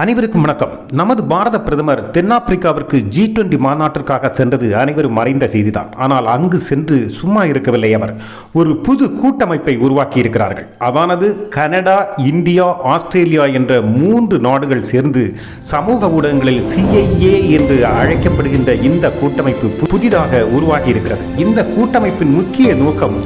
அனைவருக்கும் வணக்கம். நமது பாரத பிரதமர் தென்னாப்பிரிக்காவிற்கு ஜி டுவெண்டி மாநாட்டிற்காக சென்றது அனைவரும் மறைந்த செய்திதான். ஆனால் அங்கு சென்று சும்மா இருக்கவில்லை அவர். ஒரு புது கூட்டமைப்பை உருவாக்கி இருக்கிறார்கள் அதானது கனடா இந்தியா ஆஸ்திரேலியா என்ற மூன்று நாடுகள் சேர்ந்து சமூக ஊடகங்களில் சிஐஏ என்று அழைக்கப்படுகின்ற இந்த கூட்டமைப்பு புதிதாக உருவாகி இருக்கிறது இந்த கூட்டமைப்பின் முக்கிய நோக்கம்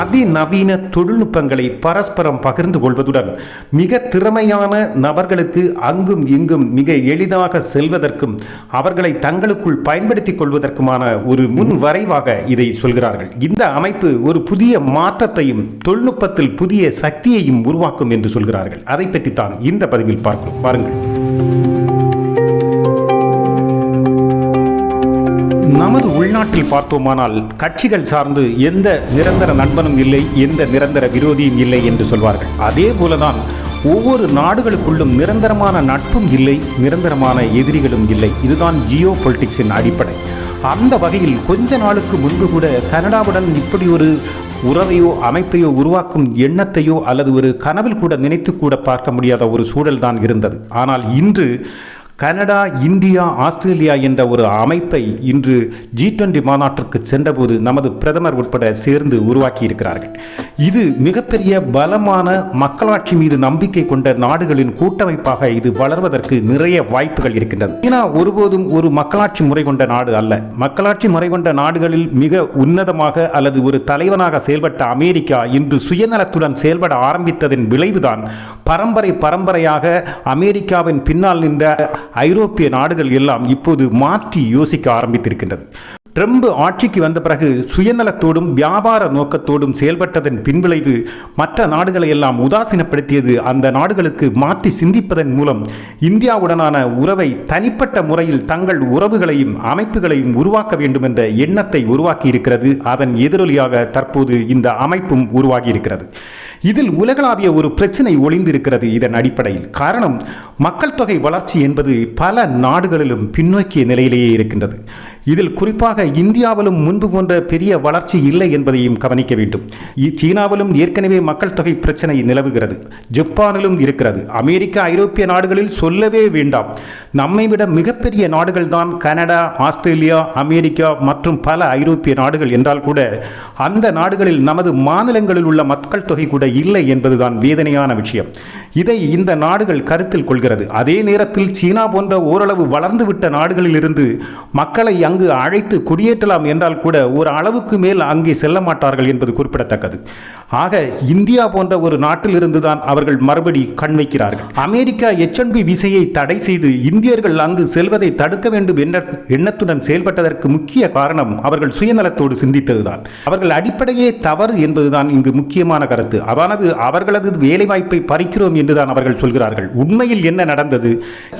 அதிநவீன தொழில்நுட்பங்களை பரஸ்பரம் பகிர்ந்து கொள்வதுடன் மிக திறமையான நபர்களுக்கு அங்கும் அங்கும் இங்கும் மிக எளிதாக செல்வதற்கும் அவர்களை தங்களுக்குள் பயன்படுத்திக் கொள்வதற்குமான ஒரு முன் வரைவாக இதை சொல்கிறார்கள். இந்த அமைப்பு ஒரு புதிய மாற்றத்தையும் தொழில்நுட்பத்தில் புதிய சக்தியையும் உருவாக்கும் என்று சொல்கிறார்கள். அதை பற்றித்தான் இந்த பதிவில் பார்க்கிறோம். பாருங்கள். நமது உள்நாட்டில் பார்த்தோமானால் கட்சிகள் சார்ந்து எந்த நிரந்தர நண்பனும் இல்லை எந்த நிரந்தர விரோதியும் இல்லை என்று சொல்வார்கள். அதே போலதான் ஒவ்வொரு நாடுகளுக்குள்ளும் நிரந்தரமான நட்பும் இல்லை நிரந்தரமான எதிரிகளும் இல்லை. இதுதான் ஜியோ பொலிட்டிக்ஸின் அடிப்படை. அந்த வகையில் கொஞ்ச நாளுக்கு முன்பு கூட கனடாவுடன் இப்படி ஒரு உறவையோ அமைப்பையோ உருவாக்கும் எண்ணத்தையோ அல்லது ஒரு கனவில் கூட நினைத்து கூட பார்க்க முடியாத ஒரு சூழல் தான் இருந்தது. ஆனால் இன்று கனடா இந்தியா ஆஸ்திரேலியா என்ற ஒரு அமைப்பை இன்று ஜி டுவெண்டி மாநாட்டிற்கு சென்றபோது நமது பிரதமர் உட்பட சேர்ந்து உருவாக்கியிருக்கிறார்கள். இது மிகப்பெரிய பலமான மக்களாட்சி மீது நம்பிக்கை கொண்ட நாடுகளின் கூட்டமைப்பாக இது வளர்வதற்கு நிறைய வாய்ப்புகள் இருக்கின்றது. சீனா ஒருபோதும் ஒரு மக்களாட்சி முறை கொண்ட நாடு அல்ல. மக்களாட்சி முறை கொண்ட நாடுகளில் மிக உன்னதமாக அல்லது ஒரு தலைவனாக செயல்பட்ட அமெரிக்கா இன்று சுயநலத்துடன் செயல்பட ஆரம்பித்ததன் விளைவுதான் பரம்பரை பரம்பரையாக அமெரிக்காவின் பின்னால் நின்ற ஐரோப்பிய நாடுகள் எல்லாம் இப்போது மாற்றி யோசிக்க ஆரம்பித்திருக்கின்றது. ட்ரம்ப் ஆட்சிக்கு வந்த பிறகு சுயநலத்தோடும் வியாபார நோக்கத்தோடும் செயல்பட்டதன் பின்விளைவு மற்ற நாடுகளை எல்லாம் உதாசீனப்படுத்தியது. அந்த நாடுகளுக்கு மாற்றி சிந்திப்பதன் மூலம் இந்தியாவுடனான உறவை தனிப்பட்ட முறையில் தங்கள் உறவுகளையும் அமைப்புகளையும் உருவாக்க வேண்டும் என்ற எண்ணத்தை உருவாக்கி இருக்கிறது அதன் எதிரொலியாக தற்போது இந்த அமைப்பும் உருவாகி இருக்கிறது இதில் உலகளாவிய ஒரு பிரச்சனை ஒளிந்திருக்கிறது இதன் அடிப்படையில். காரணம் மக்கள் தொகை வளர்ச்சி என்பது பல நாடுகளிலும் பின்னோக்கிய நிலையிலேயே இருக்கின்றது. இதில் குறிப்பாக இந்தியாவிலும் முன்பு போன்ற பெரிய வளர்ச்சி இல்லை என்பதையும் கவனிக்க வேண்டும். சீனாவிலும் ஏற்கனவே மக்கள் தொகை பிரச்சனை நிலவுகிறது. ஜப்பானிலும் இருக்கிறது. அமெரிக்க ஐரோப்பிய நாடுகளில் சொல்லவே வேண்டாம். நம்மை விட மிகப்பெரிய நாடுகள் தான் கனடா ஆஸ்திரேலியா அமெரிக்கா மற்றும் பல ஐரோப்பிய நாடுகள் என்றால் கூட அந்த நாடுகளில் நமது மாநிலங்களில் உள்ள மக்கள் தொகை கூட இல்லை என்பதுதான் வேதனையான விஷயம். இதை இந்த நாடுகள் கருத்தில் கொள்கிறது. அதே நேரத்தில் சீனா போன்ற ஓரளவு வளர்ந்துவிட்ட நாடுகளில் இருந்து மக்களை அங்கு அழைத்து குடியேற்றலாம் என்றால் கூட ஒரு அளவுக்கு மேல் அங்கே செல்ல மாட்டார்கள் என்பது குறிப்பிடத்தக்கது. ஆக இந்தியா போன்ற ஒரு நாட்டிலிருந்து தான் அவர்கள் மறுபடி கண் வைக்கிறார்கள். அமெரிக்கா எச்என்பி விசையை தடை செய்து இந்தியர்கள் அங்கு செல்வதை தடுக்க வேண்டும் என்ற எண்ணத்துடன் செயல்பட்டதற்கு முக்கிய காரணம் அவர்கள் சுயநலத்தோடு சிந்தித்ததுதான். அவர்கள் அடிப்படையே தவறு என்பதுதான் இங்கு முக்கியமான கருத்து. அதானது அவர்களது வேலைவாய்ப்பை பறிக்கிறோம் என்றுதான் அவர்கள் சொல்கிறார்கள். உண்மையில் என்ன நடந்தது?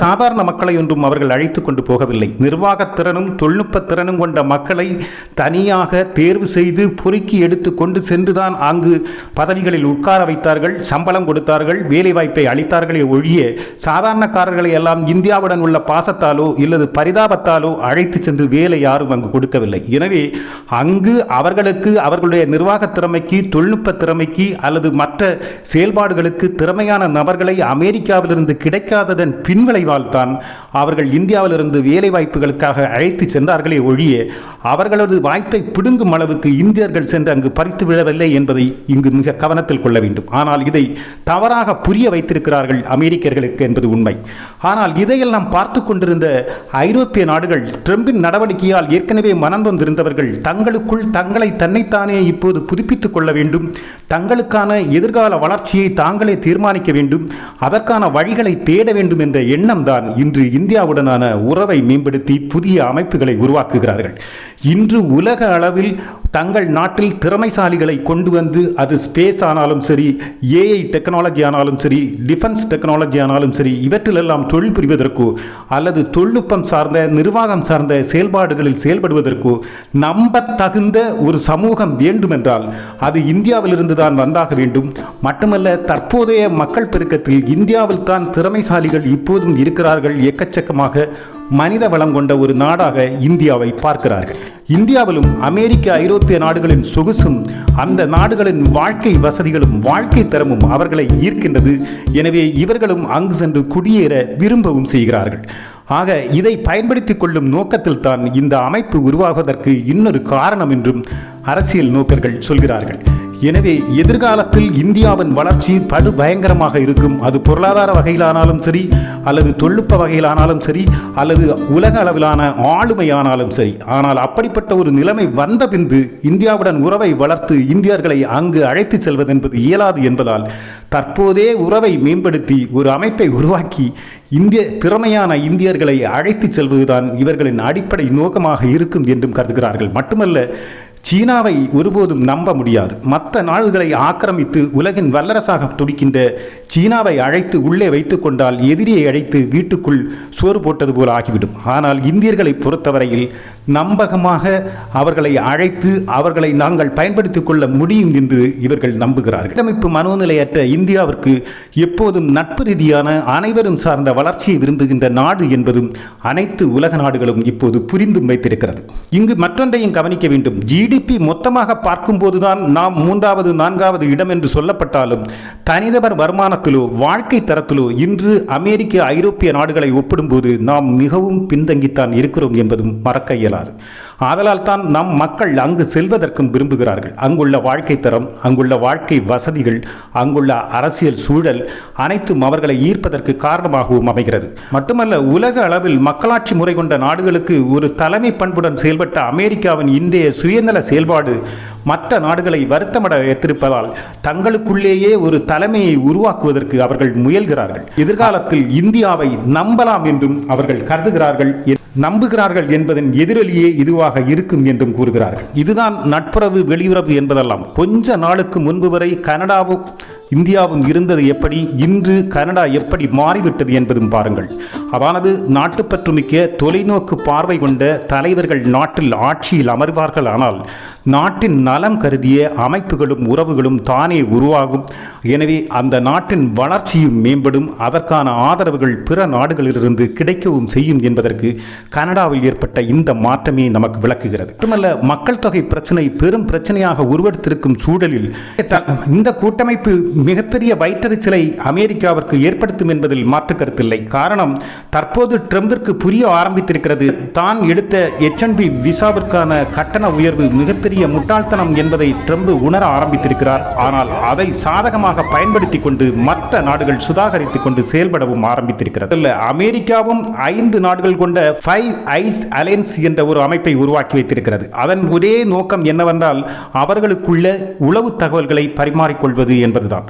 சாதாரண மக்களை ஒன்றும் அவர்கள் அழைத்து கொண்டு போகவில்லை. நிர்வாகத்திறனும் தொழில் திறனும் கொண்ட மக்களை தனியாக தேர்வு செய்து பொறுக்கி எடுத்து கொண்டு சென்றுதான் அங்கு பதவிகளில் உட்கார வைத்தார்கள் சம்பளம் கொடுத்தார்கள் வேலைவாய்ப்பை அளித்தார்களே ஒழிய சாதாரணக்காரர்களை எல்லாம் இந்தியாவுடன் உள்ள பாசத்தாலோ இல்லது பரிதாபத்தாலோ அழைத்து சென்று வேலை யாரும் அங்கு கொடுக்கவில்லை. எனவே அங்கு அவர்களுக்கு அவர்களுடைய நிர்வாக திறமைக்கு தொழில்நுட்ப திறமைக்கு அல்லது மற்ற செயல்பாடுகளுக்கு திறமையான நபர்களை அமெரிக்காவிலிருந்து கிடைக்காததன் பின்விளைவால் தான் அவர்கள் இந்தியாவிலிருந்து வேலை வாய்ப்புகளுக்காக அழைத்து சென்றார்களே ஒழிய அவர்களது வாய்ப்பை பிடுங்கும் அளவுக்கு இந்தியர்கள் சென்று அங்கு பறித்து விழவில்லை என்பதை இங்கு மிக கவனத்தில் கொள்ள வேண்டும். ஆனால் இதை தவறாக புரிய வைத்திருக்கிறார்கள் அமெரிக்கர்களுக்கு என்பது உண்மை. ஆனால் இதையெல்லாம் பார்த்து கொண்டிருந்த ஐரோப்பிய நாடுகள் ட்ரம்பின் நடவடிக்கையால் ஏற்கனவே மனந்தொந்திருந்தவர்கள் தங்களுக்குள் தங்களை தன்னைத்தானே இப்போது புதுப்பித்துக் கொள்ள வேண்டும். தங்களுக்கான எதிர்கால வளர்ச்சியை தாங்களே தீர்மானிக்க வேண்டும். அதற்கான வழிகளை தேட வேண்டும் என்ற எண்ணம் தான் இன்று இந்தியாவுடனான உறவை மேம்படுத்தி புதிய அமைப்புகளை உருவாக்குகிறார்கள். இன்று உலக அளவில் தங்கள் நாட்டில் திறமைசாலிகளை கொண்டு வந்து அது ஸ்பேஸ் ஆனாலும் சரி ஏஐ டெக்னாலஜி ஆனாலும் சரி டிஃபென்ஸ் டெக்னாலஜி ஆனாலும் சரி இவற்றிலெல்லாம் தொழில் புரிவதற்கோ அல்லது தொழில்நுட்பம் சார்ந்த நிர்வாகம் சார்ந்த செயல்பாடுகளில் செயல்படுவதற்கோ நம்ப தகுந்த ஒரு சமூகம் வேண்டுமென்றால் அது இந்தியாவிலிருந்து தான் வந்தாக வேண்டும். மட்டுமல்ல தற்போதைய மக்கள் பெருக்கத்தில் இந்தியாவில் தான் திறமைசாலிகள் இப்போதும் இருக்கிறார்கள். எக்கச்சக்கமாக மனித வளம் கொண்ட ஒரு நாடாக இந்தியாவை பார்க்கிறார்கள். இந்தியாவிலும் அமெரிக்க ஐரோப்பிய நாடுகளின் சொகுசும் அந்த நாடுகளின் வாழ்க்கை வசதிகளும் வாழ்க்கை தரமும் அவர்களை ஈர்க்கின்றது. எனவே இவர்களும் அங்கு சென்று குடியேற விரும்பவும் செய்கிறார்கள். ஆக இதை பயன்படுத்திக் கொள்ளும் நோக்கத்தில் தான் இந்த அமைப்பு உருவாகுவதற்கு இன்னொரு காரணம் என்றும் அரசியல் நோக்கர்கள் சொல்கிறார்கள். எனவே எதிர்காலத்தில் இந்தியாவின் வளர்ச்சி படு பயங்கரமாக இருக்கும். அது பொருளாதார வகையிலானாலும் சரி அல்லது தொழில்நுட்ப வகையிலானாலும் சரி அல்லது உலக அளவிலான ஆளுமையானாலும் சரி. ஆனால் அப்படிப்பட்ட ஒரு நிலைமை வந்த பின்பு இந்தியாவுடன் உறவை வளர்த்து இந்தியர்களை அங்கு அழைத்து செல்வதென்பது இயலாது என்பதால் தற்போதே உறவை மேம்படுத்தி ஒரு அமைப்பை உருவாக்கி இந்திய திறமையான இந்தியர்களை அழைத்து செல்வதுதான் இவர்களின் அடிப்படை நோக்கமாக இருக்கும் என்றும் கருதுகிறார்கள். மட்டுமல்ல சீனாவை ஒருபோதும் நம்ப முடியாது. மற்ற நாடுகளை ஆக்கிரமித்து உலகின் வல்லரசாக துடிக்கின்ற சீனாவை அழைத்து உள்ளே வைத்துக்கொண்டால் எதிரியை அழைத்து வீட்டுக்குள் சோறு போட்டது போல ஆகிவிடும். ஆனால் இந்தியர்களை பொறுத்தவரையில் நம்பகமாக அவர்களை அழைத்து அவர்களை நாங்கள் பயன்படுத்திக் கொள்ள முடியும் என்று இவர்கள் நம்புகிறார்கள். கட்டமைப்பு மனோநிலையற்ற இந்தியாவிற்கு எப்போதும் நட்பு ரீதியான அனைவரும் சார்ந்த வளர்ச்சியை விரும்புகின்ற நாடு என்பதும் அனைத்து உலக நாடுகளும் இப்போது புரிந்தும் வைத்திருக்கிறது. இங்கு மற்றொன்றையும் கவனிக்க வேண்டும். ஜிடிபி மொத்தமாக பார்க்கும்போதுதான் நாம் மூன்றாவது நான்காவது இடம் என்று சொல்லப்பட்டாலும் தனிநபர் வருமானத்திலோ வாழ்க்கை தரத்திலோ இன்று அமெரிக்க ஐரோப்பிய நாடுகளை ஒப்பிடும்போது நாம் மிகவும் பின்தங்கித்தான் இருக்கிறோம் என்பதும் மறக்க இயலாது. claro. ஆதலால் தான் நம் மக்கள் அங்கு செல்வதற்கும் விரும்புகிறார்கள். அங்குள்ள வாழ்க்கை தரம் அங்குள்ள வாழ்க்கை வசதிகள் அங்குள்ள அரசியல் சூழல் அனைத்தும் அவர்களை ஈர்ப்பதற்கு காரணமாகவும் அமைகிறது. மட்டுமல்ல உலக அளவில் மக்களாட்சி முறை கொண்ட நாடுகளுக்கு ஒரு தலைமை பண்புடன் செயல்பட்ட அமெரிக்காவின் இன்றைய சுயநல செயல்பாடு மற்ற நாடுகளை வருத்தமட வைத்திருப்பதால் தங்களுக்குள்ளேயே ஒரு தலைமையை உருவாக்குவதற்கு அவர்கள் முயல்கிறார்கள். எதிர்காலத்தில் இந்தியாவை நம்பலாம் என்றும் அவர்கள் கருதுகிறார்கள் நம்புகிறார்கள் என்பதன் எதிரொலியே இதுவாக இருக்கும் என்றும் கூறுகிறார்கள். இதுதான் நட்புறவு வெளியுறவு என்பதெல்லாம். கொஞ்ச நாளுக்கு முன்பு வரை கனடாவும் இந்தியாவும் இருந்தது எப்படி? இன்று கனடா எப்படி மாறிவிட்டது என்பதும் பாருங்கள். அதானது நாட்டுப்பற்றுமிக்க தொலைநோக்கு பார்வை கொண்ட தலைவர்கள் நாட்டில் ஆட்சியில் அமர்வார்கள் ஆனால் நாட்டின் நலம் கருதிய அமைப்புகளும் உறவுகளும் தானே உருவாகும். எனவே அந்த நாட்டின் வளர்ச்சியும் மேம்படும். அதற்கான ஆதரவுகள் பிற நாடுகளிலிருந்து கிடைக்கவும் செய்யும் என்பதற்கு கனடாவில் ஏற்பட்ட இந்த மாற்றமே நமக்கு விளக்குகிறது. மட்டுமல்ல மக்கள் தொகை பிரச்சனை பெரும் பிரச்சனையாக உருவெடுத்திருக்கும் சூழலில் இந்த கூட்டமைப்பு மிகப்பெரிய வயிற்றறிச்சலை அமெரிக்காவிற்கு ஏற்படுத்தும் என்பதில் மாற்று கருத்தில்லை. காரணம் தற்போது ட்ரம்பிற்கு புரிய ஆரம்பித்திருக்கிறது. தான் எடுத்த எச்என்பி விசாவிற்கான கட்டண உயர்வு மிகப்பெரிய முட்டாள்தனம் என்பதை ட்ரம்ப் உணர ஆரம்பித்திருக்கிறார். ஆனால் அதை சாதகமாக பயன்படுத்தி கொண்டு மற்ற நாடுகள் சுதாகரித்துக் கொண்டு செயல்படவும் ஆரம்பித்திருக்கிறது. இல்ல அமெரிக்காவும் ஐந்து நாடுகள் கொண்ட ஃபைவ் ஐஸ் அலையன்ஸ் என்ற ஒரு அமைப்பை உருவாக்கி வைத்திருக்கிறது. அதன் ஒரே நோக்கம் என்னவென்றால் அவர்களுக்குள்ள உளவு தகவல்களை பரிமாறிக்கொள்வது என்பதுதான்.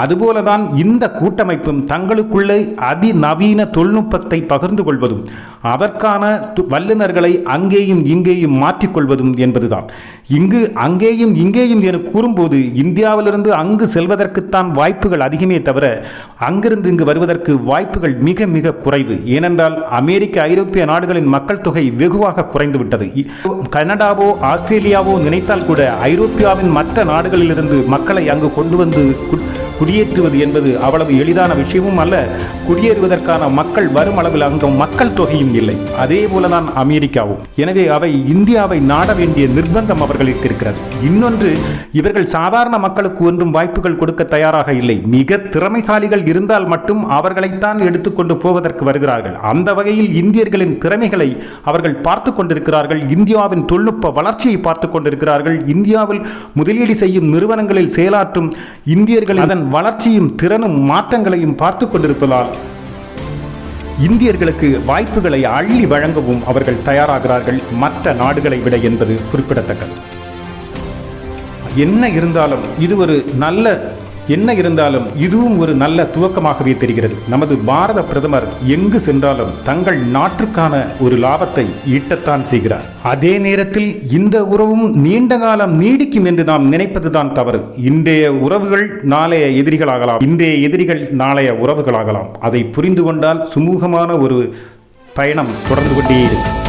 அதுபோலதான் இந்த கூட்டமைப்பும் தங்களுக்குள்ளே அதிநவீன தொழில்நுட்பத்தை பகிர்ந்து கொள்வதும் அதற்கான வல்லுநர்களை அங்கேயும் இங்கேயும் மாற்றிக்கொள்வதும் என்பதுதான். இங்கு அங்கேயும் இங்கேயும் என கூறும்போது இந்தியாவிலிருந்து அங்கு செல்வதற்குத்தான் வாய்ப்புகள் அதிகமே தவிர அங்கிருந்து இங்கு வருவதற்கு வாய்ப்புகள் மிக மிக குறைவு. ஏனென்றால் அமெரிக்க ஐரோப்பிய நாடுகளின் மக்கள் தொகை வெகுவாக குறைந்துவிட்டது. கனடாவோ ஆஸ்திரேலியாவோ நினைத்தால் கூட ஐரோப்பியாவின் மற்ற நாடுகளிலிருந்து மக்களை அங்கு கொண்டு வந்து குடியேற்றுவது என்பது அவ்வளவு எளிதான விஷயமும் அல்ல. குடியேறுவதற்கான மக்கள் வரும் அளவில் அங்கு மக்கள் தொகையும் இல்லை. அதே போலதான் அமெரிக்காவும். எனவே அவை இந்தியாவை நாட வேண்டிய நிர்பந்தம் அவர்களுக்கு இருக்கிறது. இன்னொன்று இவர்கள் சாதாரண மக்களுக்கு ஒன்றும் வாய்ப்புகள் கொடுக்க தயாராக இல்லை. மிக திறமைசாலிகள் இருந்தால் மட்டும் அவர்களைத்தான் எடுத்துக்கொண்டு போவதற்கு வருகிறார்கள். அந்த வகையில் இந்தியர்களின் திறமைகளை அவர்கள் பார்த்து கொண்டிருக்கிறார்கள். இந்தியாவின் தொழில்நுட்ப வளர்ச்சியை பார்த்து கொண்டிருக்கிறார்கள். இந்தியாவில் முதலீடு செய்யும் நிறுவனங்களில் செயலாற்றும் இந்தியர்கள் அதன் வளர்ச்சியும் திறனும் மாற்றங்களையும் பார்த்து கொண்டிருப்பதால் இந்தியர்களுக்கு வாய்ப்புகளை அள்ளி வழங்கவும் அவர்கள் தயாராகிறார்கள் மற்ற நாடுகளை விட என்பது குறிப்பிடத்தக்கது. என்ன இருந்தாலும் இது ஒரு நல்ல என்ன இருந்தாலும் இதுவும் ஒரு நல்ல துவக்கமாகவே தெரிகிறது. நமது பாரத பிரதமர் எங்கு சென்றாலும் தங்கள் நாட்டுக்கான ஒரு லாபத்தை ஈட்டத்தான் செய்கிறார். அதே நேரத்தில் இந்த உறவும் நீண்ட காலம் நீடிக்கும் என்று நாம் நினைப்பதுதான் தவறு. இன்றைய உறவுகள் நாளைய எதிரிகளாகலாம். இன்றைய எதிரிகள் நாளைய உறவுகளாகலாம். அதை புரிந்து கொண்டால் சுமூகமான ஒரு பயணம் தொடர்ந்து கொண்டே இருக்கும்.